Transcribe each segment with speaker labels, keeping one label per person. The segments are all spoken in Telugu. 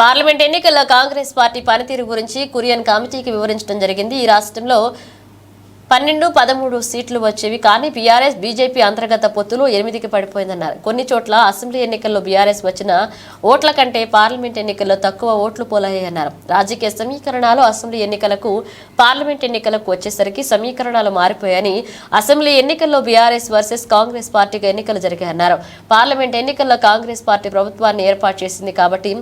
Speaker 1: పార్లమెంట్ ఎన్నికల్లో కాంగ్రెస్ పార్టీ పనితీరు గురించి కురియన్ కమిటీకి వివరించడం జరిగింది. ఈ రాష్ట్రంలో పన్నెండు పదమూడు సీట్లు వచ్చేవి. కానీ బీఆర్ఎస్ బీజేపీ అంతర్గత పొత్తులు ఎనిమిదికి పడిపోయిందన్నారు. కొన్ని చోట్ల అసెంబ్లీ ఎన్నికల్లో బీఆర్ఎస్ వచ్చిన ఓట్ల కంటే పార్లమెంట్ ఎన్నికల్లో తక్కువ ఓట్లు పోలయ్యాయన్నారు. రాజకీయ సమీకరణాలు అసెంబ్లీ ఎన్నికలకు పార్లమెంట్ ఎన్నికలకు వచ్చేసరికి సమీకరణాలు మారిపోయాయని అసెంబ్లీ ఎన్నికల్లో బీఆర్ఎస్ వర్సెస్ కాంగ్రెస్ పార్టీకి ఎన్నికలు జరిగాయన్నారు. పార్లమెంట్ ఎన్నికల్లో కాంగ్రెస్ పార్టీ ప్రభుత్వాన్ని ఏర్పాటు చేసింది కాబట్టి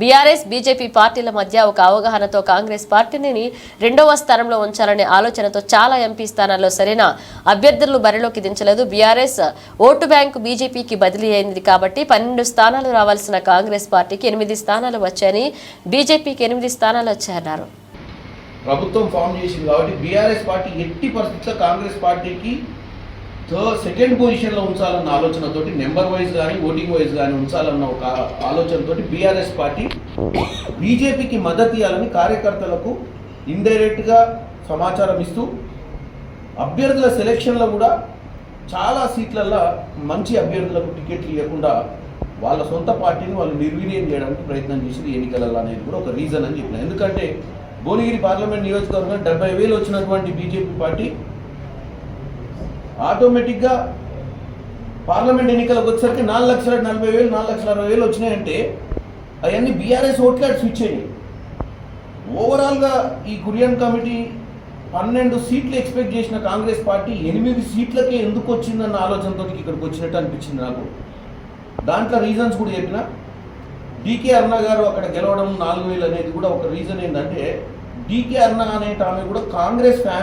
Speaker 1: బీఆర్ఎస్ బీజేపీ పార్టీల మధ్య ఒక అవగాహనతో కాంగ్రెస్ పార్టీని రెండవ స్థానంలో ఉంచాలనే ఆలోచనతో చాలా ఎంపీ స్థానాల్లో సరైన అభ్యర్థులను బరిలోకి దించలేదు. బీఆర్ఎస్ ఓటు బ్యాంకు బీజేపీకి బదిలీ అయింది కాబట్టి పన్నెండు స్థానాలు రావాల్సిన కాంగ్రెస్ పార్టీకి ఎనిమిది స్థానాలు వచ్చాయని బీజేపీకి ఎనిమిది స్థానాలు వచ్చాయన్నారు.
Speaker 2: ప్రభుత్వం ఫామ్ చేసింది కాబట్టి బీఆర్ఎస్ పార్టీ ఎట్టి పరిస్థితుల్లో కాంగ్రెస్ పార్టీకి సో సెకండ్ పొజిషన్లో ఉంచాలన్న ఆలోచనతోటి నెంబర్ వైజ్ కానీ ఓటింగ్ వైజ్ కానీ ఉంచాలన్న ఒక ఆలోచనతోటి బీఆర్ఎస్ పార్టీ బీజేపీకి మద్దతు ఇవ్వాలని కార్యకర్తలకు ఇండైరెక్ట్గా సమాచారం ఇస్తూ అభ్యర్థుల సెలెక్షన్లో కూడా చాలా సీట్లల్లో మంచి అభ్యర్థులకు టికెట్లు ఇవ్వకుండా వాళ్ళ సొంత పార్టీని వాళ్ళు నిర్వీర్యం చేయడానికి ప్రయత్నం చేసింది ఎన్నికలలో అనేది కూడా ఒక రీజన్ అని చెప్పిన. ఎందుకంటే భువనగిరి పార్లమెంట్ నియోజకవర్గం డెబ్బై వేలు వచ్చినటువంటి బీజేపీ పార్టీ ఆటోమేటిక్గా పార్లమెంట్ ఎన్నికలకు వచ్చేసరికి నాలుగు లక్షల నలభై వేలు నాలుగు లక్షల అరవై వేలు వచ్చినాయంటే అవన్నీ బీఆర్ఎస్ ఓట్లే స్విచ్ అయ్యాయి. ఓవరాల్గా ఈ కురియన్ కమిటీ పన్నెండు సీట్లు ఎక్స్పెక్ట్ చేసిన కాంగ్రెస్ పార్టీ ఎనిమిది సీట్లకే ఎందుకు వచ్చిందన్న ఆలోచనతో ఇక్కడికి వచ్చినట్టు అనిపించింది నాకు. దాంట్లో రీజన్స్ కూడా చెప్పిన. డీకే అన్న గారు అక్కడ గెలవడం నాలుగు వేలు అనేది కూడా ఒక రీజన్ ఏంటంటే డీకే అన్న అనేట ఆమె కూడా కాంగ్రెస్ ఫ్యామిలీ